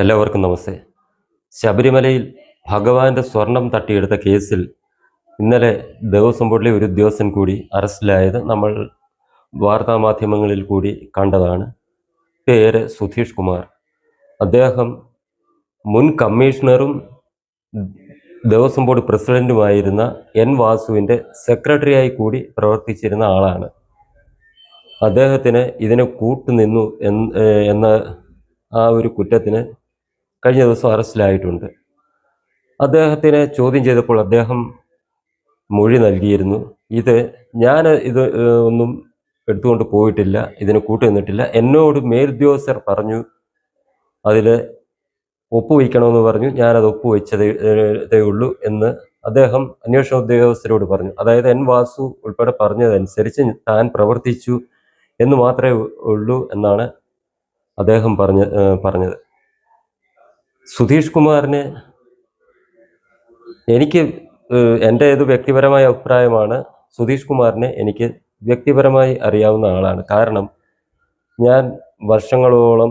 എല്ലാവർക്കും നമസ്തേ. ശബരിമലയിൽ ഭഗവാന്റെ സ്വർണം തട്ടിയെടുത്ത കേസിൽ ഇന്നലെ ദേവസ്വം ബോർഡിലെ ഒരു ഉദ്യോഗസ്ഥൻ കൂടി അറസ്റ്റിലായത് നമ്മൾ വാർത്താമാധ്യമങ്ങളിൽ കൂടി കണ്ടതാണ്. പേര് സുധീഷ് കുമാർ. അദ്ദേഹം മുൻ കമ്മീഷണറും ദേവസ്വം ബോർഡ് പ്രസിഡന്റുമായിരുന്ന എൻ വാസുവിന്റെ സെക്രട്ടറിയായി കൂടി പ്രവർത്തിച്ചിരുന്ന ആളാണ്. അദ്ദേഹത്തിന് ഇതിനെ കൂട്ടുനിന്നു എന്ന് എന്ന ആ ഒരു കുറ്റത്തിന് കഴിഞ്ഞ ദിവസം അറസ്റ്റിലായിട്ടുണ്ട്. അദ്ദേഹത്തിനെ ചോദ്യം ചെയ്തപ്പോൾ അദ്ദേഹം മൊഴി നൽകിയിരുന്നു. ഇത് ഞാൻ ഇത് ഒന്നും എടുത്തുകൊണ്ട് പോയിട്ടില്ല ഇതിന് കൂട്ടു നിന്നിട്ടില്ല. എന്നോട് മേലുദ്യോഗസ്ഥർ പറഞ്ഞു അതിൽ ഒപ്പുവയ്ക്കണമെന്ന് പറഞ്ഞു. ഞാനത് ഒപ്പുവെച്ചതേ ഉള്ളൂ എന്ന് അദ്ദേഹം അന്വേഷണ ഉദ്യോഗസ്ഥരോട് പറഞ്ഞു. അതായത് എൻ വാസു ഉൾപ്പെടെ പറഞ്ഞതനുസരിച്ച് താൻ പ്രവർത്തിച്ചു എന്ന് മാത്രമേ ഉള്ളൂ എന്നാണ് അദ്ദേഹം പറഞ്ഞ പറഞ്ഞത്. സുധീഷ് കുമാറിന് എനിക്ക് എന്റെ ഇത് വ്യക്തിപരമായ അഭിപ്രായമാണ്. സുധീഷ് കുമാറിനെ എനിക്ക് വ്യക്തിപരമായി അറിയാവുന്ന ആളാണ്. കാരണം ഞാൻ വർഷങ്ങളോളം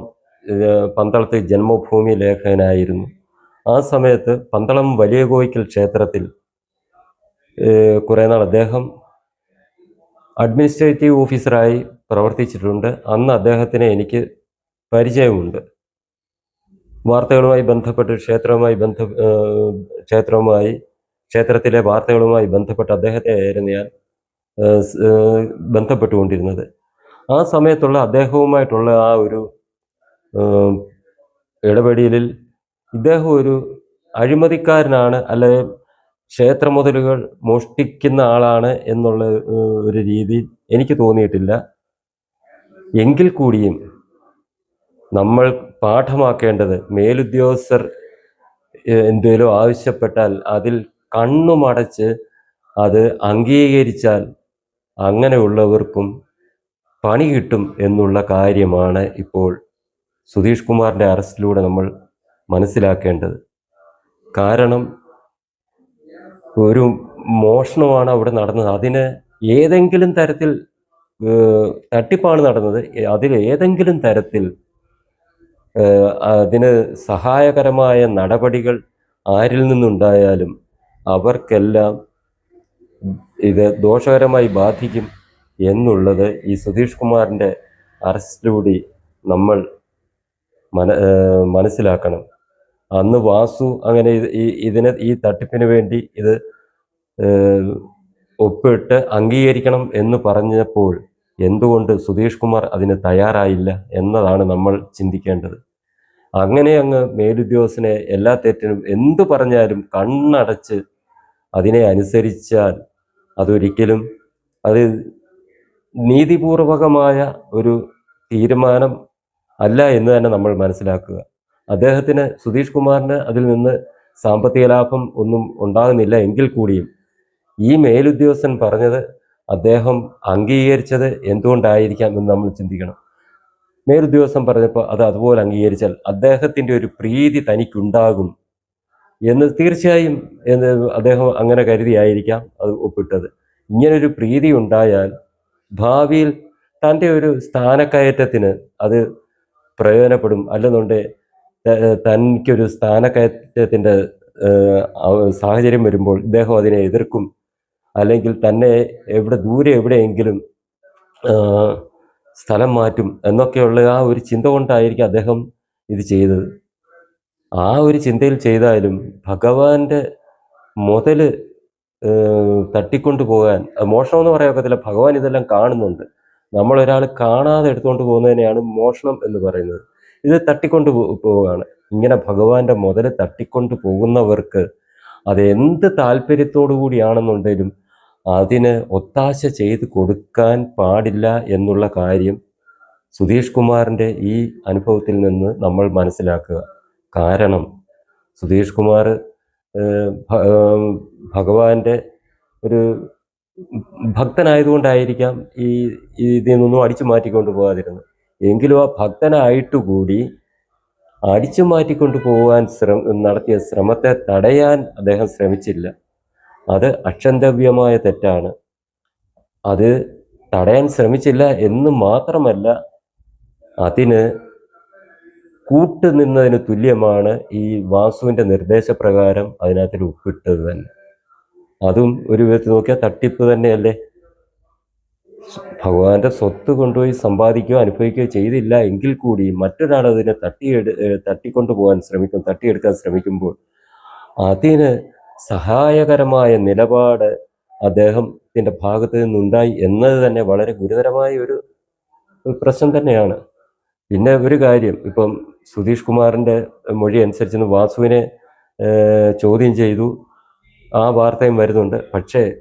പന്തളത്തെ ജന്മഭൂമി ലേഖകനായിരുന്നു. ആ സമയത്ത് പന്തളം വലിയ കോയിക്കൽ ക്ഷേത്രത്തിൽ കുറേ നാൾ അദ്ദേഹം അഡ്മിനിസ്ട്രേറ്റീവ് ഓഫീസറായി പ്രവർത്തിച്ചിട്ടുണ്ട്. അന്ന് അദ്ദേഹത്തിന് എനിക്ക് പരിചയമുണ്ട്. വാർത്തകളുമായി ബന്ധപ്പെട്ട് ക്ഷേത്രവുമായി ബന്ധ ക്ഷേത്രവുമായി ക്ഷേത്രത്തിലെ വാർത്തകളുമായി ബന്ധപ്പെട്ട് അദ്ദേഹത്തെ ആയിരുന്നു ഞാൻ ബന്ധപ്പെട്ടുകൊണ്ടിരുന്നത്. ആ സമയത്തുള്ള അദ്ദേഹവുമായിട്ടുള്ള ആ ഒരു ഇടപെടലിൽ ഇദ്ദേഹം ഒരു അഴിമതിക്കാരനാണ് അല്ലെ ക്ഷേത്ര മുതലുകൾ മോഷ്ടിക്കുന്ന ആളാണ് എന്നുള്ള ഒരു രീതി എനിക്ക് തോന്നിയിട്ടില്ല. എങ്കിൽ കൂടിയും നമ്മൾ പാഠമാക്കേണ്ടത് മേലുദ്യോഗസ്ഥർ എന്തെങ്കിലും ആവശ്യപ്പെട്ടാൽ അതിൽ കണ്ണുമടച്ച് അത് അംഗീകരിച്ചാൽ അങ്ങനെയുള്ളവർക്കും പണി കിട്ടും എന്നുള്ള കാര്യമാണ് ഇപ്പോൾ സുധീഷ് കുമാറിന്റെ അറസ്റ്റിലൂടെ നമ്മൾ മനസ്സിലാക്കേണ്ടത്. കാരണം ഒരു മോഷണമാണ് അവിടെ നടന്നത്. അതിന് ഏതെങ്കിലും തരത്തിൽ തട്ടിപ്പാണ് നടന്നത്. അതിൽ ഏതെങ്കിലും തരത്തിൽ അതിന് സഹായകരമായ നടപടികൾ ആരിൽ നിന്നുണ്ടായാലും അവർക്കെല്ലാം ഇത് ദോഷകരമായി ബാധിക്കും എന്നുള്ളത് ഈ സുധീഷ് കുമാറിന്റെ അറസ്റ്റിലൂടെ നമ്മൾ മന മനസ്സിലാക്കണം. അന്ന് വാസു അങ്ങനെ ഈ ഇതിന് ഈ തട്ടിപ്പിന് വേണ്ടി ഇത് ഒപ്പിട്ട് അംഗീകരിക്കണം എന്ന് പറഞ്ഞപ്പോൾ എന്തുകൊണ്ട് സുധീഷ് കുമാർ അതിന് തയ്യാറായില്ല എന്നതാണ് നമ്മൾ ചിന്തിക്കേണ്ടത്. അങ്ങനെ അങ്ങ് മേലുദ്യോഗസ്ഥനെ എല്ലാ തെറ്റിനും എന്തു പറഞ്ഞാലും കണ്ണടച്ച് അതിനെ അനുസരിച്ചാൽ അതൊരിക്കലും അത് നീതിപൂർവകമായ ഒരു തീരുമാനം അല്ല എന്ന് തന്നെ നമ്മൾ മനസ്സിലാക്കുക. അദ്ദേഹത്തിന് സുധീഷ് കുമാറിന് അതിൽ നിന്ന് സാമ്പത്തിക ലാഭം ഒന്നും ഉണ്ടാകുന്നില്ല എങ്കിൽ കൂടിയും ഈ മേലുദ്യോഗസ്ഥൻ പറഞ്ഞത് അദ്ദേഹം അംഗീകരിച്ചത് എന്തുകൊണ്ടായിരിക്കാം എന്ന് നമ്മൾ ചിന്തിക്കണം. മേലുദ്യോഗസ്ഥൻ പറഞ്ഞപ്പോൾ അത് അതുപോലെ അംഗീകരിച്ചാൽ അദ്ദേഹത്തിന്റെ ഒരു പ്രീതി തനിക്കുണ്ടാകും എന്ന് തീർച്ചയായും എന്ന് അദ്ദേഹം അങ്ങനെ കരുതിയായിരിക്കാം അത് ഒപ്പിട്ടത്. ഇങ്ങനൊരു പ്രീതി ഉണ്ടായാൽ ഭാവിയിൽ തന്റെ ഒരു സ്ഥാനക്കയറ്റത്തിന് അത് പ്രയോജനപ്പെടും. അല്ലെന്നുണ്ട് തനിക്കൊരു സ്ഥാനക്കയറ്റത്തിന്റെ സാഹചര്യം വരുമ്പോൾ ഇദ്ദേഹം അതിനെ എതിർക്കും. അല്ലെങ്കിൽ തന്നെ എവിടെ ദൂരെ എവിടെയെങ്കിലും സ്ഥലം മാറ്റും എന്നൊക്കെയുള്ള ആ ഒരു ചിന്ത കൊണ്ടായിരിക്കും അദ്ദേഹം ഇത് ചെയ്തത്. ആ ഒരു ചിന്തയിൽ ചെയ്താലും ഭഗവാന്റെ ഏഹ്, തട്ടിക്കൊണ്ടു പോകാൻ മോഷണം എന്ന് പറയാൻ ഭഗവാൻ ഇതെല്ലാം കാണുന്നുണ്ട്. നമ്മളൊരാൾ കാണാതെ എടുത്തുകൊണ്ട് പോകുന്നതിനെയാണ് മോഷണം എന്ന് പറയുന്നത്. ഇത് തട്ടിക്കൊണ്ട് പോവുകയാണ്. ഇങ്ങനെ ഭഗവാന്റെ മുതൽ തട്ടിക്കൊണ്ട് പോകുന്നവർക്ക് അത് എന്ത് താല്പര്യത്തോടു കൂടിയാണെന്നുണ്ടെങ്കിലും അതിന് ഒത്താശ ചെയ്ത് കൊടുക്കാൻ പാടില്ല എന്നുള്ള കാര്യം സുധീഷ് കുമാറിന്റെ ഈ അനുഭവത്തിൽ നിന്ന് നമ്മൾ മനസ്സിലാക്കുക. കാരണം സുധീഷ് കുമാർ ഭഗവാന്റെ ഒരു ഭക്തനായതുകൊണ്ടായിരിക്കാം ഈ ഇതിൽ നിന്നും അടിച്ചു മാറ്റിക്കൊണ്ട് പോകാതിരുന്നത്. എങ്കിലും ആ ഭക്തനായിട്ട് കൂടി അടിച്ചു മാറ്റിക്കൊണ്ട് പോകാൻ ശ്രമ നടത്തിയ ശ്രമത്തെ തടയാൻ അദ്ദേഹം ശ്രമിച്ചില്ല. അത് അക്ഷന്തവ്യമായ തെറ്റാണ്. അത് തടയാൻ ശ്രമിച്ചില്ല എന്ന് മാത്രമല്ല അതിന് കൂട്ടുനിന്നതിന് തുല്യമാണ് ഈ വാസുവിന്റെ നിർദ്ദേശപ്രകാരം അതിനകത്തിൽ ഒപ്പിട്ടത് തന്നെ. അതും ഒരു വിധത്തിൽ നോക്കിയാൽ തട്ടിപ്പ് തന്നെയല്ലേ? ഭഗവാന്റെ സ്വത്ത് കൊണ്ടുപോയി സമ്പാദിക്കുകയോ അനുഭവിക്കുകയോ ചെയ്തില്ല എങ്കിൽ കൂടി മറ്റൊരാൾ അതിനെ തട്ടിയെടു തട്ടിക്കൊണ്ടു പോകാൻ ശ്രമിക്കും തട്ടിയെടുക്കാൻ ശ്രമിക്കുമ്പോൾ അതിന് സഹായകരമായ നിലപാട് അദ്ദേഹത്തിന്റെ ഭാഗത്ത് നിന്നുണ്ടായി എന്നത് തന്നെ വളരെ ഗുരുതരമായ ഒരു പ്രശ്നം തന്നെയാണ്. പിന്നെ ഒരു കാര്യം ഇപ്പം സുധീഷ് കുമാറിന്റെ മൊഴി അനുസരിച്ച് വാസുവിനെ ചോദ്യം ചെയ്തു. ആ വാർത്തയും വരുന്നുണ്ട്. പക്ഷേ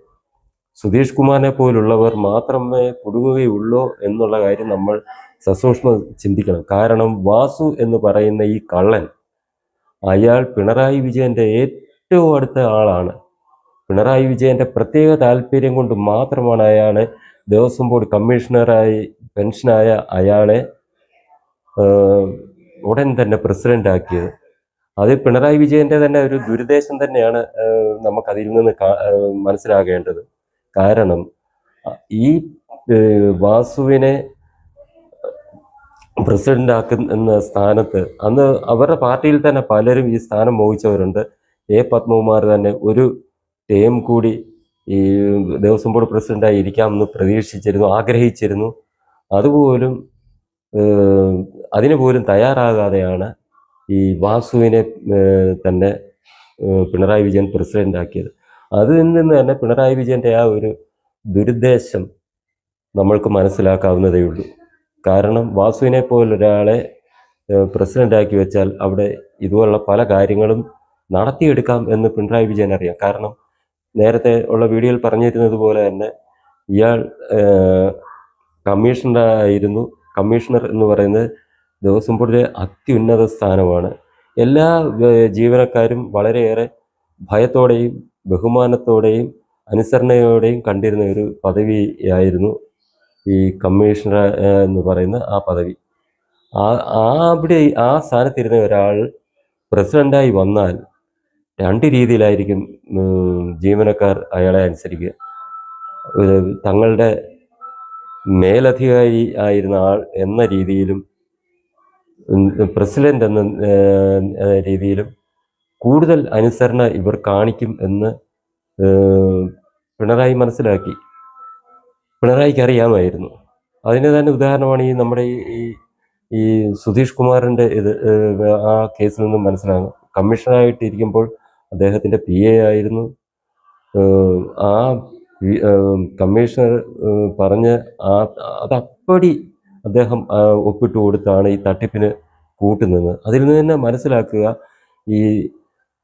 സുധീഷ് കുമാറിനെ പോലുള്ളവർ മാത്രമേ കുടുങ്ങുകയുള്ളൂ എന്നുള്ള കാര്യം നമ്മൾ സസൂക്ഷ്മം ചിന്തിക്കണം. കാരണം വാസു എന്ന് പറയുന്ന ഈ കള്ളൻ അയാൾ പിണറായി വിജയന്റെ ഏറ്റവും അടുത്ത ആളാണ്. പിണറായി വിജയന്റെ പ്രത്യേക താല്പര്യം കൊണ്ട് മാത്രമാണ് അയാളെ ദേവസ്വം ബോർഡ് കമ്മീഷണറായി പെൻഷനായ അയാളെ ഉടൻ തന്നെ പ്രസിഡന്റ് ആക്കിയത്. അത് പിണറായി വിജയന്റെ തന്നെ ഒരു ദുരുദ്ദേശം തന്നെയാണ് നമുക്ക് നമുക്കതിൽ നിന്ന് മനസ്സിലാകേണ്ടത്. കാരണം ഈ വാസുവിനെ പ്രസിഡന്റ് ആക്കുന്ന സ്ഥാനത്ത് അന്ന് അവരുടെ പാർട്ടിയിൽ തന്നെ പലരും ഈ സ്ഥാനം മോഹിച്ചവരുണ്ട്. എ പത്മകുമാർ തന്നെ ഒരു ടേം കൂടി ഈ ദേവസ്വം ബോർഡ് പ്രസിഡന്റായി ഇരിക്കാമെന്ന് പ്രതീക്ഷിച്ചിരുന്നു ആഗ്രഹിച്ചിരുന്നു. അതുപോലും അതിനുപോലും പോലും തയ്യാറാകാതെയാണ് ഈ വാസുവിനെ തന്നെ പിണറായി വിജയൻ പ്രസിഡന്റ് ആക്കിയത് അതിൽ നിന്ന് തന്നെ പിണറായി വിജയന്റെ ആ ഒരു ദുരുദ്ദേശം നമ്മൾക്ക് മനസ്സിലാക്കാവുന്നതേ ഉള്ളൂ. കാരണം വാസുവിനെ പോലൊരാളെ പ്രസിഡന്റാക്കി വെച്ചാൽ അവിടെ ഇതുപോലുള്ള പല കാര്യങ്ങളും നടത്തിയെടുക്കാം എന്ന് പിണറായി വിജയൻ അറിയാം. കാരണം നേരത്തെ ഉള്ള വീഡിയോയിൽ പറഞ്ഞിരുന്നത് പോലെ തന്നെ ഇയാൾ കമ്മീഷണറായിരുന്നു. കമ്മീഷണർ എന്ന് പറയുന്നത് ദേവസ്വം ബോർഡിലെ അത്യുന്നത സ്ഥാനമാണ്. എല്ലാ ജീവനക്കാരും വളരെയേറെ ഭയത്തോടെയും ബഹുമാനത്തോടെയും അനുസരണയോടെയും കണ്ടിരുന്ന ഒരു പദവിയായിരുന്നു ഈ കമ്മീഷണർ എന്ന് പറയുന്ന ആ പദവി. ആ അവിടെ ആ സ്ഥാനത്തിരുന്ന ഒരാൾ പ്രസിഡന്റായി വന്നാൽ രണ്ട് രീതിയിലായിരിക്കും ജീവനക്കാർ അയാളെ അനുസരിക്കുക. തങ്ങളുടെ മേലധികാരി ആയിരുന്ന ആൾ എന്ന രീതിയിലും പ്രസിഡന്റ് എന്ന രീതിയിലും കൂടുതൽ അനുസരണ ഇവർ കാണിക്കും എന്ന് പിണറായി മനസ്സിലാക്കി. പിണറായിക്ക് അറിയാമായിരുന്നു. അതിന് തന്നെ ഉദാഹരണമാണ് ഈ നമ്മുടെ ഈ ഈ- സുധീഷ് കുമാറിന്റെ ഇത് ആ കേസിൽ നിന്നും മനസ്സിലാകും. കമ്മീഷണറായിട്ട് അദ്ദേഹത്തിന്റെ പി എ ആയിരുന്നു. ആ കമ്മീഷണർ പറഞ്ഞ ആ അതപ്പടി അദ്ദേഹം ഒപ്പിട്ട് കൊടുത്താണ് ഈ തട്ടിപ്പിന് കൂട്ടുന്നത്. അതിൽ നിന്ന് തന്നെ മനസ്സിലാക്കുക ഈ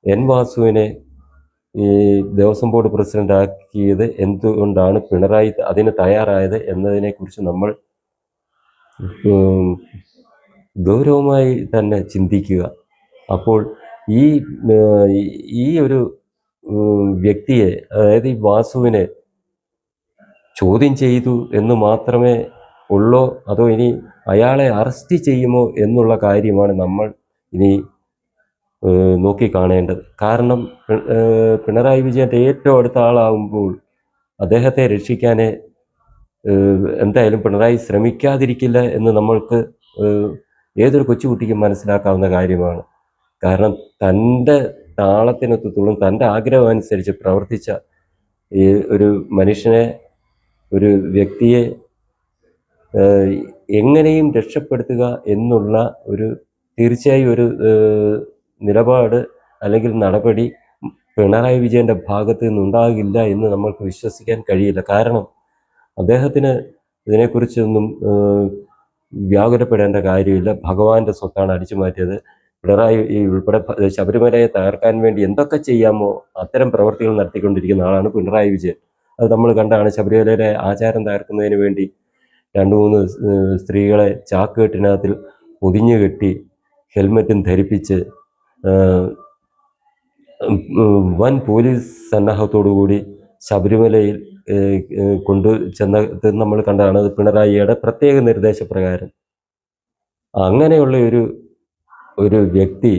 എൻ വാസുവിനെ ഈ ദേവസ്വം ബോർഡ് പ്രസിഡന്റ് ആക്കിയത് എന്തുകൊണ്ടാണ് പിണറായി അതിന് തയ്യാറായത് എന്നതിനെക്കുറിച്ച് നമ്മൾ ഗൗരവമായി തന്നെ ചിന്തിക്കുക. അപ്പോൾ ഈ ഈ- ഒരു വ്യക്തിയെ അതായത് ഈ വാസുവിനെ ചോദ്യം ചെയ്തു എന്ന് മാത്രമേ ഉള്ളോ? അതോ ഇനി അയാളെ അറസ്റ്റ് ചെയ്യുമോ എന്നുള്ള കാര്യമാണ് നമ്മൾ ഇനി നോക്കിക്കാണേണ്ടത്. കാരണം പിണറായി വിജയന്റെ ഏറ്റവും അടുത്ത ആളാകുമ്പോൾ അദ്ദേഹത്തെ രക്ഷിക്കാനേ എന്തായാലും പിണറായി ശ്രമിക്കാതിരിക്കില്ല എന്ന് നമ്മൾക്ക് ഏതൊരു കൊച്ചുകുട്ടിക്കും മനസ്സിലാക്കാവുന്ന കാര്യമാണ്. കാരണം തന്റെ താളത്തിനൊത്തുള്ളും തന്റെ ആഗ്രഹം അനുസരിച്ച് പ്രവർത്തിച്ച ഈ ഒരു മനുഷ്യനെ ഒരു വ്യക്തിയെ എങ്ങനെയും രക്ഷപ്പെടുത്തുക എന്നുള്ള ഒരു തീർച്ചയായും ഒരു നിലപാട് അല്ലെങ്കിൽ നടപടി പിണറായി വിജയന്റെ ഭാഗത്ത് നിന്നുണ്ടാകില്ല എന്ന് നമ്മൾക്ക് വിശ്വസിക്കാൻ കഴിയില്ല. കാരണം അദ്ദേഹത്തിന് ഇതിനെക്കുറിച്ചൊന്നും വ്യാകുലപ്പെടേണ്ട കാര്യമില്ല. ഭഗവാന്റെ സ്വത്താണ് അടിച്ചു മാറ്റിയത് പിണറായി ഉൾപ്പെടെ ശബരിമലയെ തകർക്കാൻ വേണ്ടി എന്തൊക്കെ ചെയ്യാമോ അത്തരം പ്രവർത്തികൾ നടത്തിക്കൊണ്ടിരിക്കുന്ന ആളാണ് പിണറായി വിജയൻ. അത് നമ്മൾ കണ്ടാണ് ശബരിമലയുടെ ആചാരം തകർക്കുന്നതിന് വേണ്ടി രണ്ടു മൂന്ന് സ്ത്രീകളെ ചാക്കുകെട്ടിനകത്തിൽ പൊതിഞ്ഞു കെട്ടി ഹെൽമെറ്റും ധരിപ്പിച്ച് വൻ പോലീസ് സന്നാഹത്തോടുകൂടി ശബരിമലയിൽ കൊണ്ടു ചെന്നത് നമ്മൾ കണ്ടതാണ് പിണറായിയുടെ പ്രത്യേക നിർദ്ദേശപ്രകാരം. അങ്ങനെയുള്ള ഒരു ഒരു വ്യക്തി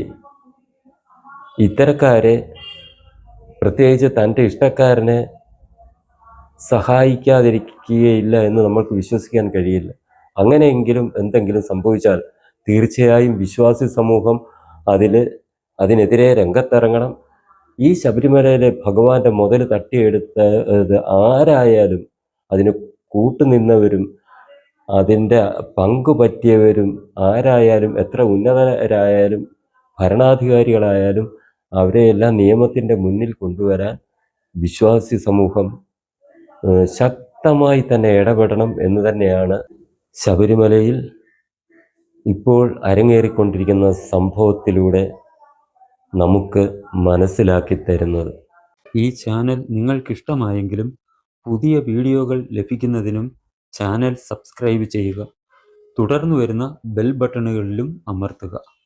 ഇത്തരക്കാരെ പ്രത്യേകിച്ച് തന്റെ ഇഷ്ടക്കാരനെ സഹായിക്കാതിരിക്കുകയില്ല എന്ന് നമ്മൾക്ക് വിശ്വസിക്കാൻ കഴിയില്ല. അങ്ങനെയെങ്കിലും എന്തെങ്കിലും സംഭവിച്ചാൽ തീർച്ചയായും വിശ്വാസി സമൂഹം അതിൽ അതിനെതിരെ രംഗത്തിറങ്ങണം. ഈ ശബരിമലയിലെ ഭഗവാന്റെ മുതൽ തട്ടിയെടുത്ത ആരായാലും അതിന് കൂട്ടുനിന്നവരും അതിന്റെ പങ്കു പറ്റിയവരും ആരായാലും എത്ര ഉന്നതരായാലും ഭരണാധികാരികളായാലും അവരെയെല്ലാം നിയമത്തിന്റെ മുന്നിൽ കൊണ്ടുവരാൻ വിശ്വാസി സമൂഹം ശക്തമായി തന്നെ ഇടപെടണം എന്ന് തന്നെയാണ് ശബരിമലയിൽ ഇപ്പോൾ അരങ്ങേറിക്കൊണ്ടിരിക്കുന്ന സംഭവത്തിലൂടെ നമുക്ക് മനസ്സിലാക്കി തരുന്നത്. ഈ ചാനൽ നിങ്ങൾക്കിഷ്ടമായെങ്കിലും പുതിയ വീഡിയോകൾ ലഭിക്കുന്നതിനും ചാനൽ സബ്സ്ക്രൈബ് ചെയ്യുക. തുടർന്ന് വരുന്ന ബെൽ ബട്ടണുകളിലും അമർത്തുക.